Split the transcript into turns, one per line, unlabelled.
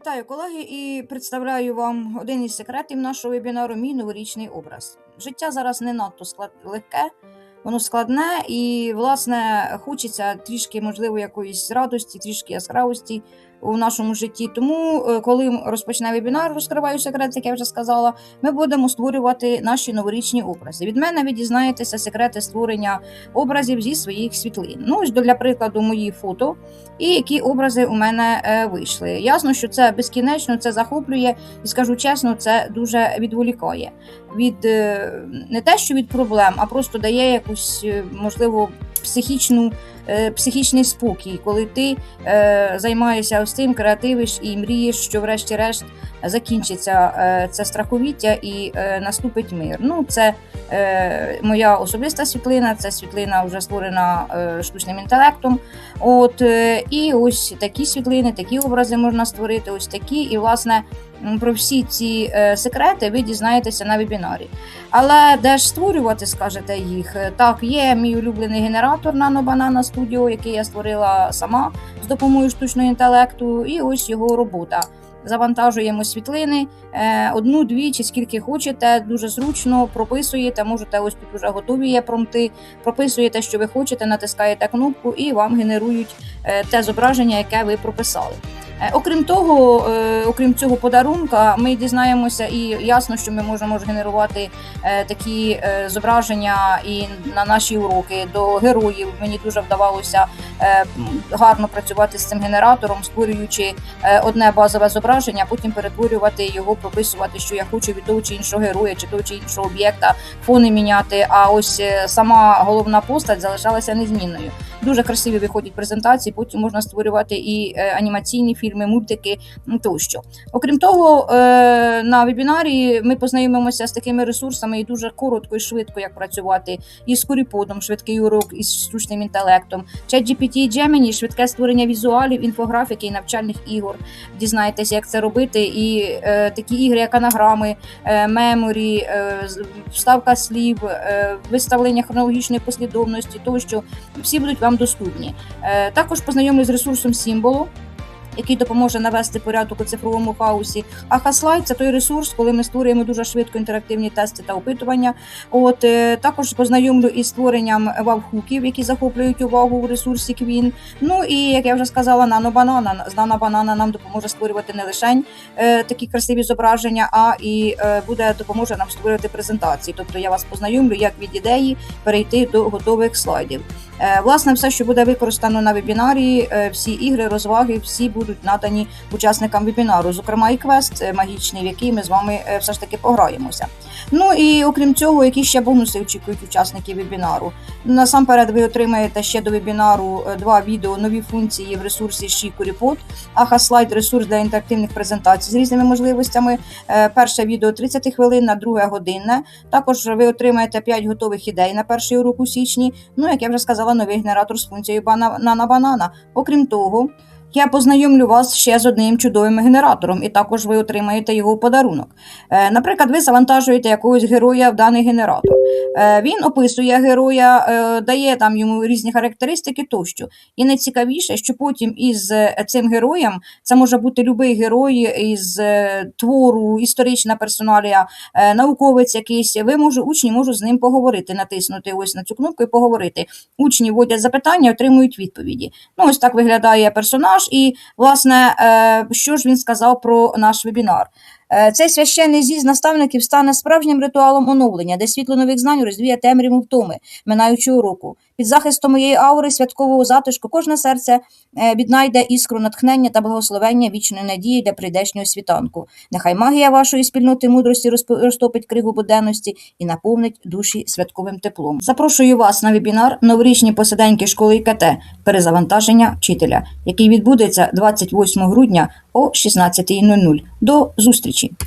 Вітаю, колеги, і представляю вам один із секретів нашого вебінару мій новорічний образ. Життя зараз не надто склад... легке, воно складне, і, власне, хочеться трішки, можливо, якоїсь радості, трішки яскравості у нашому житті. Тому, е, коли розпочне вебінар, розкриваю секрет, як я вже сказала, ми будемо створювати наші новорічні образи. Від мене ви дізнаєтеся секрети створення образів зі своїх світлин. Ну, ось для прикладу, мої фото і які образи у мене е, вийшли. Ясно, що це безкінечно, це захоплює, і скажу чесно, це дуже відволікає від е, не те, що від проблем, а просто дає якусь, можливо, психічну. Е, Психічний спокій, коли ти е, займаєшся ось цим, креативиш і мрієш, що врешті-решт закінчиться е, це страховіття і наступить мир. Ну, це моя особиста світлина, це світлина вже створена штучним інтелектом. От і ось такі світлини, такі образи можна створити, ось такі. І власне про всі ці секрети ви дізнаєтеся на вебінарі. Але де ж створювати, скажете їх? Так, є мій улюблений генератор Nano Studio, який я створила сама з допомогою штучного інтелекту, і ось його робота. Завантажуємо світлини е, одну, дві чи скільки хочете, дуже зручно прописуєте. Можете ось тут вже готові є промти. Прописуєте, що ви хочете, натискаєте кнопку, і вам генерують е, те зображення, яке ви прописали. Е, Окрім того, е, окрім цього подарунка, ми дізнаємося і ясно, що ми можемо генерувати е, такі зображення і на наші уроки до героїв. Мені дуже вдавалося гарно працювати з цим генератором, створюючи одне базове зображення, потім перетворювати його, прописувати, що я хочу від того чи іншого героя, чи того чи іншого об'єкта, фони міняти. А ось сама головна постать залишалася незмінною. Дуже красиві виходять презентації. Потім можна створювати і е, анімаційні фільми, мультики ну, тощо. Окрім того, е, на вебінарі ми познайомимося з такими ресурсами і дуже коротко і швидко, як працювати із Коріподом, швидкий урок із штучним інтелектом, ChatGPT і Gemini, швидке створення візуалів, інфографіки і навчальних ігор. Дізнаєтеся, як це робити. І е, такі ігри, як анаграми, е, меморі, е, вставка слів, е, виставлення хронологічної послідовності, тощо всі будуть вам доступні. Е, також познайомлюсь з ресурсом символу. Який допоможе навести порядок у цифровому хаосі. А Хаслайт це той ресурс, коли ми створюємо дуже швидко інтерактивні тести та опитування. От е, також познайомлю із створенням вавхуків, які захоплюють увагу у ресурсі Queen. Ну і як я вже сказала, нанобанана. З нанобанана нам допоможе створювати не лише е, такі красиві зображення, а і е, буде допоможе нам створювати презентації. Тобто я вас познайомлю, як від ідеї перейти до готових слайдів. Е, Власне, все, що буде використано на вебінарі, е, всі ігри, розваги, всі будуть надані учасникам вебінару. Зокрема, і квест е, магічний, в який ми з вами все ж таки пограємося. Ну і окрім цього, які ще бонуси очікують учасники вебінару. Насамперед, ви отримаєте ще до вебінару два відео, нові функції в ресурсі Шікуріпод, Ахаслайд ресурс для інтерактивних презентацій з різними можливостями. Перше відео 30 хвилин, друге годинне. Також ви отримаєте 5 готових ідей на перший урок у січні. Ну, як я вже сказала, новий генератор з функцією банана банана. Окрім того, я познайомлю вас ще з одним чудовим генератором, і також ви отримаєте його в подарунок. Е, Наприклад, ви завантажуєте якогось героя в даний генератор. Е, Він описує героя, е, дає там йому різні характеристики тощо. І найцікавіше, що потім із е, цим героєм це може бути будь-який герой із твору, історична персоналія, науковець якийсь. Ви може, учні можуть з ним поговорити, натиснути ось на цю кнопку і поговорити. Учні вводять запитання, отримують відповіді. Ну, ось так виглядає персонаж. І, власне, що ж він сказав про наш вебінар? Е, Цей священний з'їзд наставників стане справжнім ритуалом оновлення, де світло нових знань розвіє темряву втоми, минаючого року. Під захистом моєї аури святкового затишку кожне серце е, віднайде іскру натхнення та благословення вічної надії для прийдешнього світанку. Нехай магія вашої спільноти мудрості розтопить кригу буденності і наповнить душі святковим теплом. Запрошую вас на вебінар новорічні посиденьки школи ІКТ перезавантаження вчителя, який відбудеться 28 грудня о 16.00. До зустрічі!